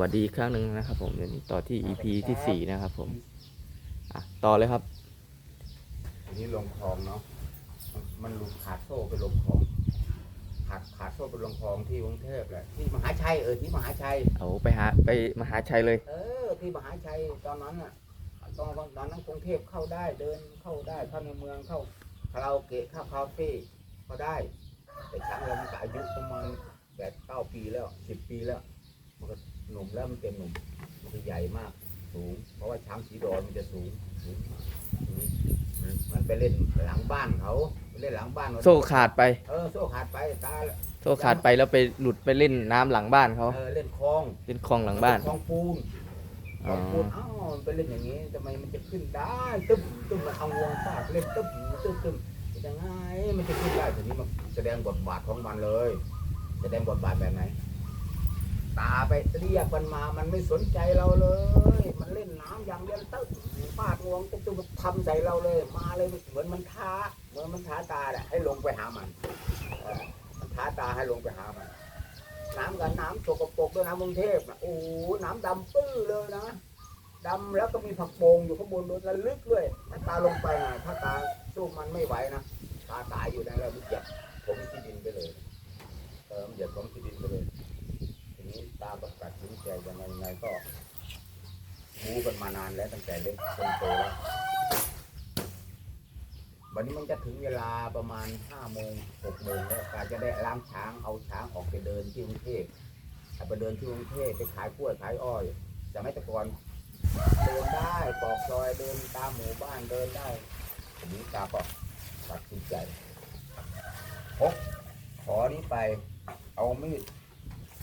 วัสดีอีกครั้งหนึ่งนะครับผมเดี๋ยวนี้ต่อที่ EP ที่สี่นะครับผมอะต่อเลยครับอันนี้ลงคลองเนาะ มันมันหลุดขาดโซ่ไปลงคลองขาดขาดโซ่ไปลงคลองที่กรุงเทพแหละที่มหาชัยเออที่มหาชัย เอาไปหาไปมหาชัยเลย เออที่มหาชัยตอนนั้นอะตอนตอนนั้นกรุงเทพเข้าได้เดินเข้าได้เข้าในเมืองเข้าคาราโอเกะเข้าคาเฟ่ก็ได้ แต่ช้างเรามันก็อายุประมาณแปดเก้าปีแล้วสิบปีแล้ว มันก็หนุ่มแล้วมันเป็นหนุ่มมันก็ใหญ่มากสูง เพราะว่าช้างสีดอนมันจะสูงสูงสูงมันไปเล่นหลังบ้านเขาไปเล่นหลังบ้านเขาโซ่ขาดไป เออโซ่ขาดไปตาโซ่ขาดไปแล้วไปหลุดไปเล่นน้ำหลังบ้านเขาเออเล่นคลองเล่นคลองหลังบ้านคลองปูนคลอ๋อองปูนอ้าวมันไปเล่นอย่างนี้ทำไมมันจะขึ้นได้ตึ้มตึ้มมันเอางวงฟาดเล่นตึ้มตึ้มตึ้มยังไงมันจะขึ้นได้ทีนี้มันแสดงบทบาทของมันเลย แสดงบทบาทแบบไหน ตาไปเรียกมันมา มันไม่สนใจเราเลย มันเล่นน้ำอย่างเดียวตึ้มฟาดงวงตึ้มตึ้มมันทำใส่เราเลย มาเลยเหมือนมันท้า เหมือนมันท้าตาแหละให้ลงไปหามันมันท้าตาให้ลงไปหามัน น้ำกับน้ำสกปรกด้วยน้ำกรุงเทพนะโอ้น้ำดำปื้อเลยนะดำแล้วก็มีผักโปงอยู่ข้างบนด้วยระลึกด้วยถ้าตาลงไปนะถ้าตาสู้มันไม่ไหวนะตาตายอยู่ในแล้วมันเหยียบผมที่ดินไปเลยเออมันเหยียบผมที่ดินไปเลย นี้ตาประกาศถึงใจยังไงยังไงก็รู้กันมานานแล้วตั้งแต่เล็กจนโตแล้ววันนี้มันจะถึงเวลาประมาณห้าโมงหกโมงแล้วการจะได้ล้างช้างเอาช้างออกไปเดินที่กรุงเทพไปเดินที่กรุงเทพไปขายกล้วยขายอ้อยจะไม่ต่ก่อนเดินได้ปอกซอยเดินตามหมู่บ้านเดินได้ทีนี้ตาก็ตัดสินใจพกขอนี้ไปเอามีด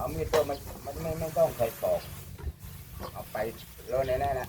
เอามีดตัวมันมันไม่ไม่ต้องใส่ตอกเอาไปแล้วแน่ๆนะ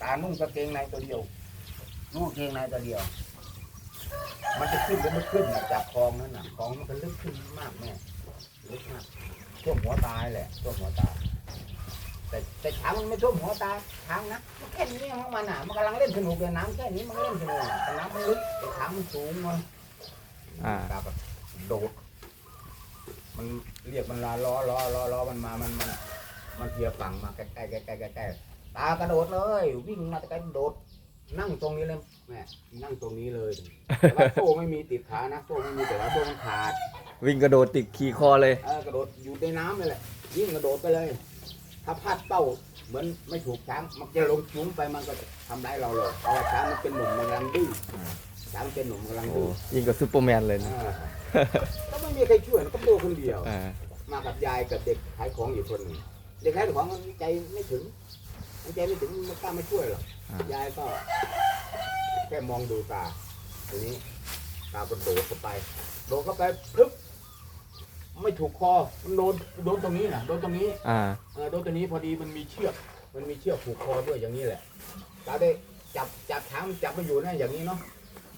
ตานุ่งกางเกงในตัวเดียวนุ่งกางเกงในตัวเดียว มันจะขึ้นหรือไม่ขึ้นน่ะจากคลองนั่นน่ะคลองมันก็ลึกขึ้นมากแม่ลึกมากท่วมหัวตายแหละท่วมหัวตาแต่แต่ช้างมันไม่ท่วมหัวตาช้างนะมันแค่นี้ของมันอะมันกำลังเล่นสนุกเลยน้ำแค่นี้มันก็เล่นสนุกอะแต่น้ำมันลึกแต่ช้างมันสูงมันอ่าตาแบบโดด มันเรียกมันลาล้อล้อล้อล้อมันมามันมันมันเทียบฝั่งมาใกล้ใกล้ใกล้ใกล้ใกล้ใกล้ตากระโดดเลย วิ่งมาแต่กระโดด นั่งตรงนี้เลยแม่นั่งตรงนี้เลยแต่ว่าโซ่ไม่มีติดขานะโซ่ไม่มีแต่ว่าโซ่มันขาดวิ่งกระโดดติดขี่คอเลย เออกระโดดอยู่ในน้ำนี่แหละยิ่งกระโดดไปเลย ถ้าพลาดเป้าเหมือนไม่ถูกช้างมันจะลงจุ้งไปมันก็ทำร้ายเราเลยเพราะว่าช้างมันเป็นหนุ่มมันกำลังดื้อช้างเป็นหนุ่มกำลังโอ้ดื้อ ยิงกับซูเปอร์แมนเลยนะ อ่า ก็ไม่มีใครช่วยก็ตัวคนเดียว อ่ามากับยายกับเด็กขายของอยู่คนหนึ่งเด็กขายของมันใจไม่ถึงมันใจไม่ถึงมันกล้าไม่ช่วยหรอกอ่ายายก็ แค่มองดูตาทีนี้ ตาก็โดดเข้าไปโดดเข้าไปพึบไม่ถูกคอมันโดนโดนตรงนี้นะโดนตรงนี้อ่าเออโดนตรงนี้พอดีมันมีเชือก มันมีเชือกผูกคอด้วยอย่างนี้แหละตาได้จับจับช้างมันจับไมาอยู่นะอย่างนี้เนาะ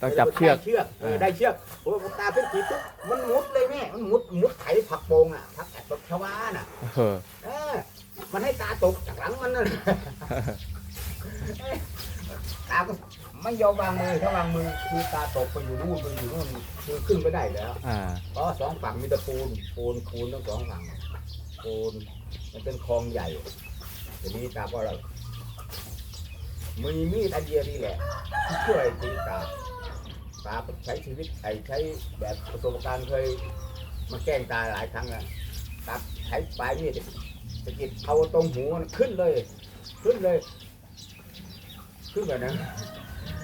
ต้องจับเชือกได้เชือกเอออ่าได้เชือกโอ้ยตาเป็นผีปุ๊บมันมุดเลยแม่มันมุดมุดไถผักโปงอะผักแอบชาวาน่ะเออเออมันให้ตาตกจากหลังมันนั่นตาก็ไม่ยอมวางมือถ้าวางมือคือตาตกไปอยู่นู่นไปอยู่นู่นคือขึ้นไม่ได้แล้วอ่าเพราะสองฝั่งมีแต่ปูนปูนคูนทั้งสองฝั่งปูนมันเป็นคลองใหญ่ทีนี้ตาก็เรามีมีดอันเดียวนี่แหละที่ช่วยจริงตา ตาใช้ชีวิตไอ้ใช้แบบประสบการณ์เคยมาแกล้งตาหลายครั้งแล้วตาใช้ปลายมีดสะกิดเอาตรงหูมันขึ้นเลย ขึ้นเลย ขึ้นแบบนั้น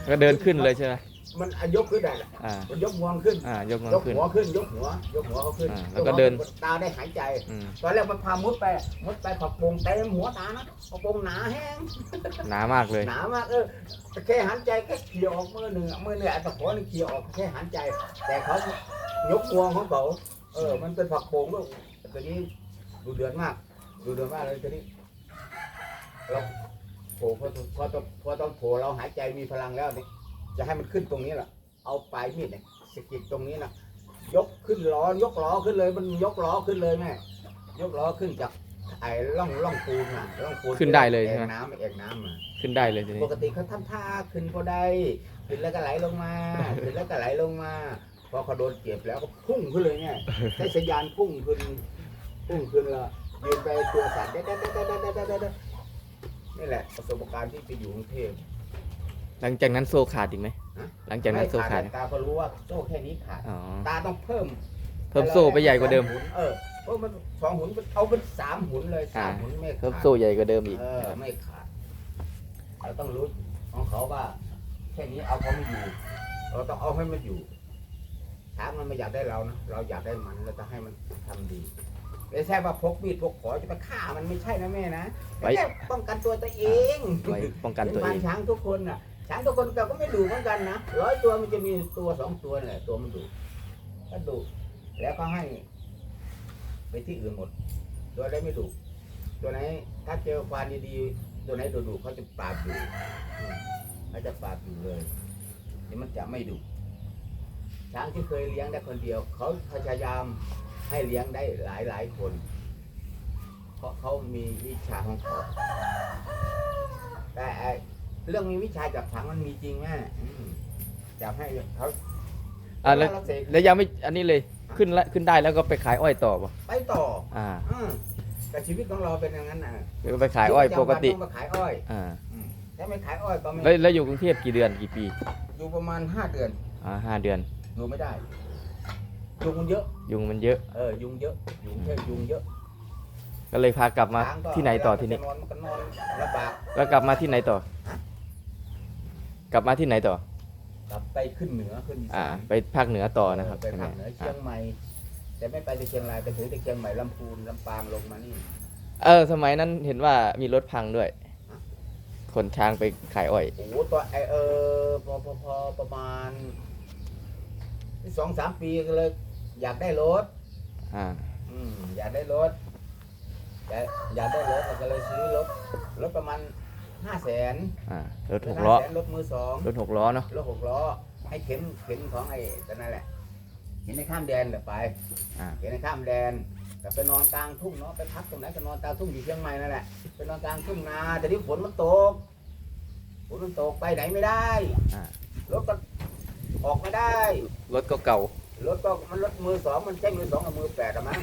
ก็เดินขึ้นเลยใช่ไหม มันอะยกขึ้นได้แหละอ่า มันยกงวงขึ้น อ่ายกมันยกขึ้น หัวขึ้น ยกหัว ยกหัวเขาขึ้นอ่าแล้วก็เดินยหัตาได้หายใจ อืมตอนแรกมันพามุดไปมุดไปผักโปงเต็มหัวตานะผักโปงหนาแห้ง หนามากเลย หนามากเออแค่หันใจแค่เขี่ยออกมือหนึ่งอะมือหนึ่งไอ้ตะขอนี่เขี่ยออกแค่หันใจ แต่เขายกงวงของเขาเออ มันเป็นผักโปงด้วยตัวนี้ดูเดือดมากดูเดือดมากเลยตัวนี้เราโผล่พอพอต้องพอต้องโผล่เราหายใจมีพลังแล้วนี่ จะให้มันขึ้นตรงนี้แหละเอาปลายมีดเนี่ยสะกิดตรงนี้นะยกขึ้นล้อยกล้อขึ้นเลย มันยกล้อขึ้นเลยแม่ยกล้อขึ้นจากไอ้ร่องร่องปูนน่ะร่องปูนขึ้นได้เลยใช่ไหม แอ่งน้ำแอ่งน้ำอะ ขึ้นได้เลยทีปนี้กติเขาทำท่าขึ้นก็ได้ขึ้นแล้วก็ไหลลงมา ขึ้นแล้วก็ไหลลงมา พอเขาโดนเจ็บแล้วก็พุ่งขึ้นเลยเนี่ยใช้สัญญาณพุ่งขึ้น พุ่งขึ้นและยืนไปตัวสั่นเด็ดเด็ดเด็ดเด็ดเด็ดได้ได้ได้นี่แหละประสบการณ์ที่ไปอยู่กรุงเทพ หลังจากนั้นโซ่ขาดอีกไหมฮะหลังจากนั้นโซ่ขาด ไม่ตาก็รู้ว่าโซ่แค่นี้ขาด อ๋อ ตาต้องเพิ่มเพิ่มโซ่ไปใหญ่กว่าเดิมสองหุ่นเออเพราะมันสองหุ่นเอาเป็นสามหุ่นเลยสามหุ่นไม่ขาด เพิ่มโซ่ใหญ่กว่าเดิมอีก เออไม่ขาดเราต้องรู้ของเขาว่าแค่นี้เอาเขาไม่อยู่ เราต้องเอาให้มันอยู่ช้างมันไม่อยากได้เรานะเราอยากได้มันเราจะให้มันทำดีไม่ใช่ว่าพกมีดพกขอจะไปฆ่ามันไม่ใช่นะแม่นะไว้ แค่ป้องกันตัวตัวเองไว้ป้องกันตัวเอป็งพัช้างทุกคนน่ะ ช้างทุกคนแต่ก็ไม่ดุเหมือนกันนะร้อยตัวมันจะมีตัวสองตัวนี่แหละตัวมันดุก็ดุแล้วก็ให้ ไปที่อื่นหมด ตัวได้ไม่ดุตัวไหนถ้าเจอควานดีๆตัวไหนดุๆเขาจะปราบอยู่เขาจะปราบอยู่เลยนี่มันจะไม่ดุช้างที่เคยเลี้ยงได้คนเดียว เขาพยายามให้เลี้ยงได้หลายหลายคน เพราะเขามีวิชาของเขาแต่ เรื่องมีวิชาจับถังมันมีจริงแม่อืมจับให้เขาอะแล้วเราเสกแล้วยังไม่อันนี้เลยขึ้นละขึ้นได้แล้วก็ไปขายอ้อยต่อป่ะไปต่ออ่าอืมแต่ชีวิตของเราเป็นอย่างนั้นนะก็ไปขายอ้อยปกติชีวิประจำวันต้องไปขายอ้อยอ่าอืมถ้าไม่ขายอ้อยก็ไม่แล้วแล้วอยู่กรุงเทพกี่เดือนกี่ปีอยู่ประมาณห้าเดือนอ่าห้าเดือน อยู่ไม่ได้ยุงมันเยอะ ยุงมันเยอะ เออยุงเยอะยุงเยอะยุงเยอะก็เลยพากลับมาช้งก็ที่ไหนต่อที่นี่เวลามัจะนอนมันก็นอนลำบากแล้วกลับมาที่ไหนต่อ กลับมาที่ไหนต่อ กลับไปขึ้นเหนือขึ้นอีสานอ่าไปภาคเหนือต่อนะครับไปใช่ไหมภาคเหนือเชีอะยงใหม่ แต่ไม่ไปแต่เชียงรายไปถึงแต่เชียงใหม่ลำพูนลำปางลงมานี่ เออ สมัยนั้นเห็นว่ามีรถพังด้วยคนช้างไปขายอ้อย โอ้โหตัวไอเออพอพอพอประมาณสองสามปีก็เลย อยากได้รถ อ่า อืมอยากได้รถอยากอยากได้รถเราก็เลยซื้อรถรถประมาณ ห้าแสนอ่ารถหกล้อ รถมือสองรถหกล้อเนาะ รถหกล้อ ให้เข็นเข็นของไอ้ตัวนั่นแหละเข็นในข้ามแดนแหละไปอ่า เข็นในข้ามแดนแต่ไปนอนกลางทุ่งเนาะไปพักตรงไหนก็นอนกลางทุ่งอยู่เชียงใหม่นั่นแหละไปนอนกลางทุ่งนาแต่ที่ฝนมันตกฝนมันตกไปไหนไม่ได้อ่ารถก็ออกไม่ได้ รถก็เก่า รถก็มันรถมือสองมันใช่มือสองกับมือแปดอะมั้ง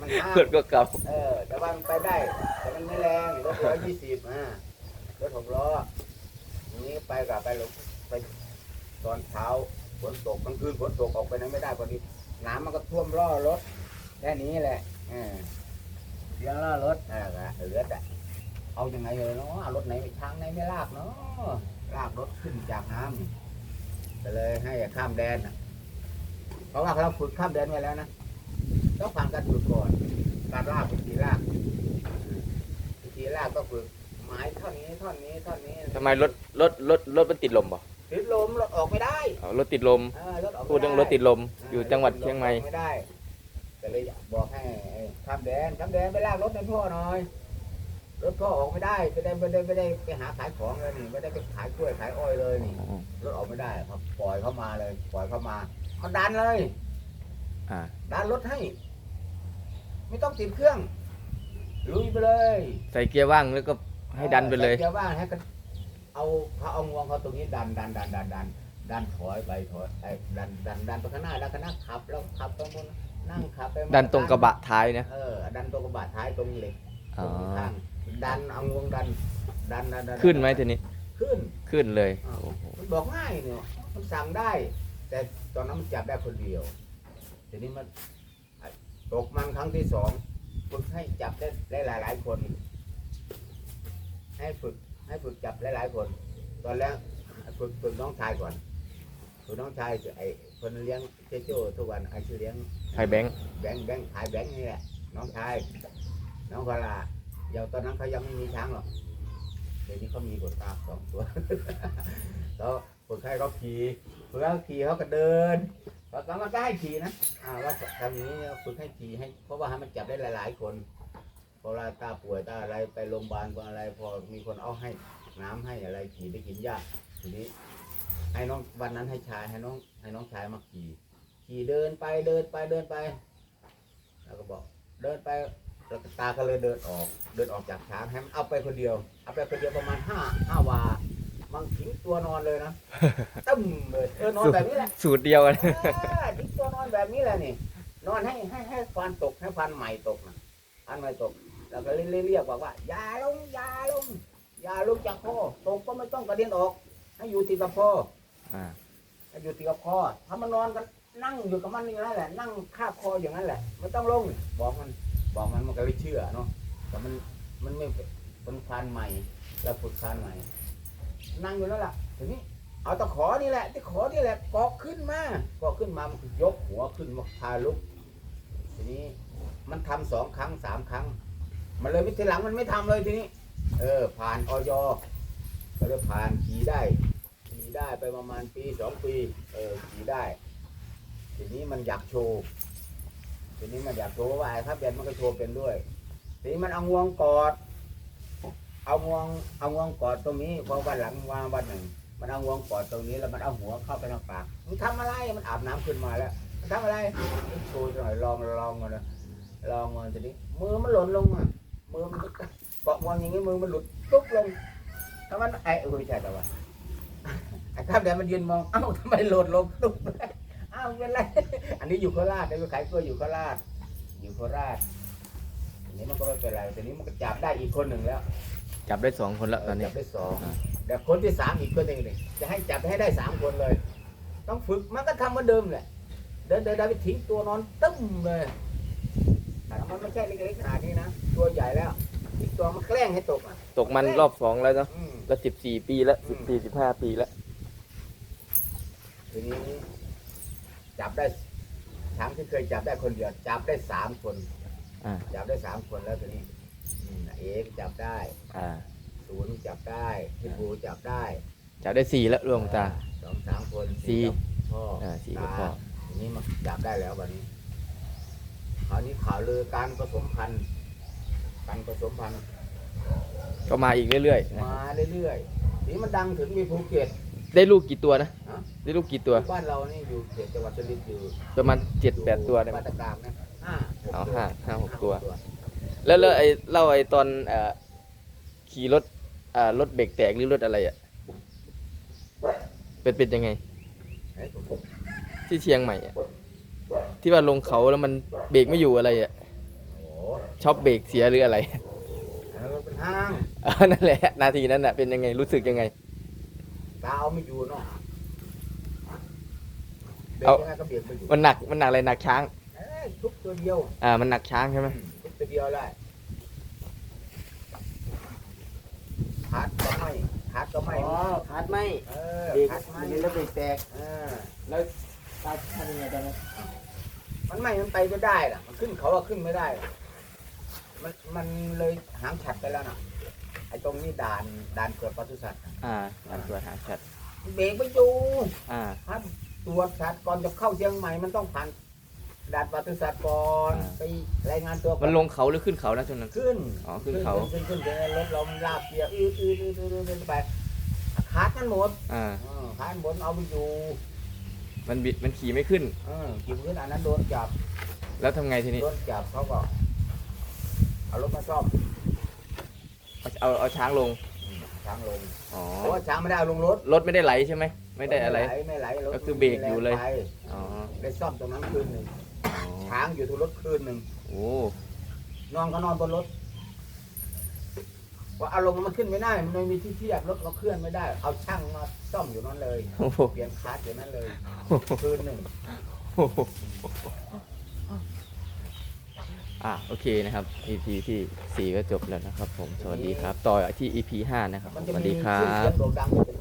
มันห้ามรถก็เก่าเออแต่ว่ามันไปได้ แต่มันไม่แรงรถร้อยยี่สิบอะรถหกล้ออย่างนี้ไปกับไปลงไปตอนเช้าฝนตกกลางคืนฝนตกออกไปไหนไม่ได้พอดีน้ำมันก็ท่วมล้อรถแค่นี้แหละเออเลี้ยงล้อรถอ่าก็เหลือแต่เอายังไงเลยเนาะเอารถไหนไปทางไหนไม่ลากเนาะลากรถขึ้นจากน้ำก็เลยให้ข้ามแดนน่ะเพราะว่าเราฝึกข้ามแดนไว้แล้วนะ ต้องผ่านการฝึกก่อน การลากวิธีลากวิธีลากก็ฝึกไม้ท่อนนี้ท่อนนี้ท่อนนี้ทำไมรถรถรถรถมันติดลมบ่ติดลมรถออกไม่ได้อ๋อรถติดลมเออรถออกไม่พูดเรื่องรถติดลม อยู่จังหวัดเชียงใหม่ไม่ได้ก็เลยอยากบอกให้ข้ามแดนข้ามแดนไปลากรถให้พ่อหน่อยรถพ่อออกไม่ได้ไม่ได้ไม่ได้ไม่ได้ไปหาขายของเลยนี่ไม่ได้ไปขายกล้วยขายอ้อยเลยนี่อ๋อรถออกไม่ได้ครับปล่อยเข้ามาเลย ปล่อยเข้ามาเขาดันเลย อ่าดันรถให้ ไม่ต้องติดเครื่องลุยไปเลยใส่เกียร์ว่างแล้วก็ให้ดันไปเลยแต่เกียร์ว่างให้กันเอาเขาเอางวงเขาตรงนี้ดันดันดันดันดันดันถอยไปถอยไอ้ดันดันดันไปข้างหน้าแล้วข้างหน้าขับแล้วขับไปบนนั่งขับไปดันตรงกระบะท้ายนะเออดันตรงกระบะท้ายตรงเหล็กตอ๋รองข้างดันเอางวงดัน ดันดันดันขึ้นไหมทีนี้ขึ้น ขึ้นเลยอ้าว โอ้โหมันบอกง่ายเนี่ยมันสั่งได้ แต่ตอนนั้นมันจับได้คนเดียว ทีนี้มันไอ้ตกมันครั้งที่สองฝึกให้จับได้หลายหลายๆคน ให้ฝึกให้ฝึกจับหลายๆคน ตอนแรกฝึกฝึกน้องชายก่อนฝึกน้องชายไอ้คนเลี้ยงเจ๊โจ้ทุกวันไอ้ชื่อเลี้ยงไฮแบงค์แบงค์แบงค์ขายแบงค์นี่แหละน้องชายน้องพลาเดี๋ยวตอนนั้นเขายังไม่มีช้างหรอกเดี๋ยวนี้เขามีบทตาสองตัวแล้ว ฝึกให้เขาขี่ฝึกให้เขาขี่เขาก็เดินแล้วก็มันก็ให้ขี่นะอ่าว่าทำอย่างนี้ฝึกให้ขี่ให้ เพราะว่าให้มันจับได้หลาย ๆ คนพอเวลาตาป่วยตาอะไรไปโรงพยาบาลก็อะไร พอมีคนเอาให้น้ำให้อะไรขี่ได้กินยากทีนี้ให้น้องวันนั้นให้ชายให้น้องให้น้องชายมาขี่ขี่เดินไปเดินไปเดินไปแล้วก็บอกเดินไปแล้วตาก็เลยเดินออก เดินออกจากช้างให้มันเอาไปคนเดียว เอาไปคนเดียวประมาณห้าห้าวา มันทิ้งตัวนอนเลยนะตึ้มเลยเออนอนแบบนี้แหละสูตรเดียวกันเออทิ้งตัวนอนแบบนี้แหละนี่ นอนให้ให้ให้ฟันตกให้ฟันใหม่ตกนะฟันใหม่ตก แล้วก็เรียกบอกว่าอย่าลงอย่าลงอย่าลงจากพ่อตกก็ไม่ต้องกระเด็นออก ให้อยู่ติดกับพ่ออ่าให้อยู่ติดกับพ่อถ้ามันนอนก็นั่งอยู่กับมันอย่างนั้นแหละ นั่งคาบคออย่างนั้นแหละไม่ต้องลงบอกมัน บอกมันมันก็เลยเชื่อเนาะแต่มันมันไม่เป็นคลานใหม่เราฝึกคลานใหม่ นั่งอยู่แล้วล่ะทีนี้เอาตะขอนี่แหละตะขอนี่แหละเกาะขึ้นมาเกาะขึ้นมามันยกหัวขึ้นมาพาลุก ทีนี้มันทำสองครั้งสามครั้ง มันเลยไม่ทีหลังมันไม่ทำเลยทีนี้ เออ ผ่านออยก็เลยผ่านขี่ได้ขี่ได้ไปประมาณปีสองปี เออขี่ได้ ทีนี้มันอยากโชว์ทีนี้มันอยากโชว์ว่าไอ้ครับเบ็ดมันก็โชว์เป็นด้วย ทีนี้มันเอางวงกอด เอางวงเอางวงกอดตรงนี้พอวันหลังวางวันหนึ่ง มันเอางวงกอดตรงนี้แล้วมันเอาหัวเข้าไปทางปากมันทำอะไรมันอาบน้ำขึ้นมาแล้วมันทำอะไรโชว์หน่อยลองลองกันนะลองมันทีนี้มือมันหล่นลงอะมือมันเกาะงวงอย่างนี้มือมันหลุดตุ๊บลงถ้ามันไอ้เอไม่ใช่แต่ว่าไอ้ครับเดี๋ยวมันยืนมองเอ้าทำไมหล่นลงตุ๊บอ้าวเป็นไรอันนี้อยู่โคราชได้ไปขายกล้วยอยู่โคราชอยู่โคราชอันนี้มันก็ไม่เป็นไรแต่นี้มันก็จับได้อีกคนหนึ่งแล้ว จับได้สองคนแล้วตอนนี้ จับได้สองอ่า แต่คนที่สามอีกคนหนึ่งเลยจะให้จับให้ได้สามคนเลย ต้องฝึกมันก็ทำเหมือนเดิมแหละเดินเดินได้ไปทิ้งตัวนอนตึ้มเลยแต่มันไม่ใช่เล็กๆขนาดนี้นะตัวใหญ่แล้วอีกตัวมันแกล้งให้ตกอะตกมันรอบสองแล้วเนาะอืม แล้วสิบสี่ปีแล้วอืสิบมสี่สิบห้าปีแล้ว ทีนี้จับได้ช้างที่เคยจับได้คนเดียว จับได้สามคนอ่า จับได้สามคนแล้วทีนี้ อืมเอกจับได้อ่าศูนย์จับได้พี่บูจับได้จับได้สี่แล้วรวมตา สองสามคนสี่กับพ่ออ่าสี่กับตาพ่อทีนี้มันจับได้แล้ววันนี้คราวนี้ข่าวลือการผสมพันธุ์การผสมพันธุ์ก็มาอีกเรื่อยๆนะมาเรื่อยๆทีนี้มันดังถึงมีภูเก็ตได้ลูกกี่ตัวนะฮะได้ลูกกี่ตัว บ้านเรานี่อยู่เขตจังหวัดสุรินทร์อยู่ประมาณเจ็ดแปดตัวได้ไหมบ้านตะกรามนะห้าหกเอาตัวห้าห้าหกตัว แล้วแล้วไอ้เล่าไอ้ตอนเอ่อขี่รถอ่ารถเบรกแตกหรือรถอะไรอะเป็นเป็นยังไงเฮ้ยผมที่เชียงใหม่อะที่ว่าลงเขาแล้วมันเบรกไม่อยู่อะไรอะโอ้โหช็อปเบรกเสียหรืออะไรอันนั้นมันเป็นห้างอ่านั่นแหละ นาทีนั้นน่ะเป็นยังไงรู้สึกยังไงตาเอาไม่อยู่เนาะเบรกเอายังไงก็เบรกไม่อยู่มันหนักมันหนักอะไรหนักช้างเอ้ยทุกตัวเดียวอ่ามันหนักช้างใช่ไหมทุก ตัวเดียวได้ฮาดก็ไม่ฮาดก็ไม่อ๋อคัดไม่เออเบรกฮาร์ดไม่มันแล้วเบรกแตกเออ แล้วตาทำยังไงตอนนั้นมันไม่มันไปไม่ได้ล่ะ มันขึ้นเขาว่าขึ้นไม่ได้ล่ะมันมันเลยหางฉัดไปแล้วน่ะ ไอ้ตรงนี้ด่านด่านตรวจปศุสัตว์น่ะอ่าการตรวจหาชัดเบรกไม่อยู่อ่าถ้าตรวจสัตว์ก่อนจะเข้าเชียงใหม่มันต้องผ่าน ด่านปศุสัตว์ก่อนอ่า ไปรายงานตัวก่อมันลงเขาหรือขึ้นเขานะช่วงนั้น ขึ้นอ๋อขึ้นเขา ขึ้นขึ้นขึ้นรถเรามันลาบเกียร์อืดอืดอืดอืดอืดไปขาดมันหมดอ่าเออขาดมันหมดเอาไปอยู่มันบิดมันขี่ไม่ขึ้นเออกี่พื้นอันนั้นโดนจับ แล้วทำไงทีนี้ โดนจับเขาก็เอารถมาซ่อมเอาเอาเอาช้างลงอืมช้างลงอ๋อ เพราะว่าช้างไม่ได้เอาลงรถรถไม่ได้ไหลใช่ไหม ไม่ได้อะไรม่หลไม่ไหลรถก็คือเบรกอยู่เลยไม่มีแรงไปอ๋อ ได้ซ่อมตรงนั้นคืนหนึ่ง อ๋อช้างอยู่ทุกรถคืนหนึ่งโอ้นอนก็นอนบนรถว่าเอาลงมันขึ้นไม่ได้ มันไม่มีที่เทียบรถเราเคลื่อนไม่ได้ เอาช่างมาซ่อมอยู่นั่นเลยโห เปลี่ยนคาร์ดอยู่นั่นเลยคืนหนึ่งอะโอเคนะครับ EP ที่สี่ก็จบแล้วนะครับ ผมสวัสดีครับ ต่อที่ EP ห้านะครับมันสจะวัสมีดีครัชื่อเสียบ งโด่งดังเป็น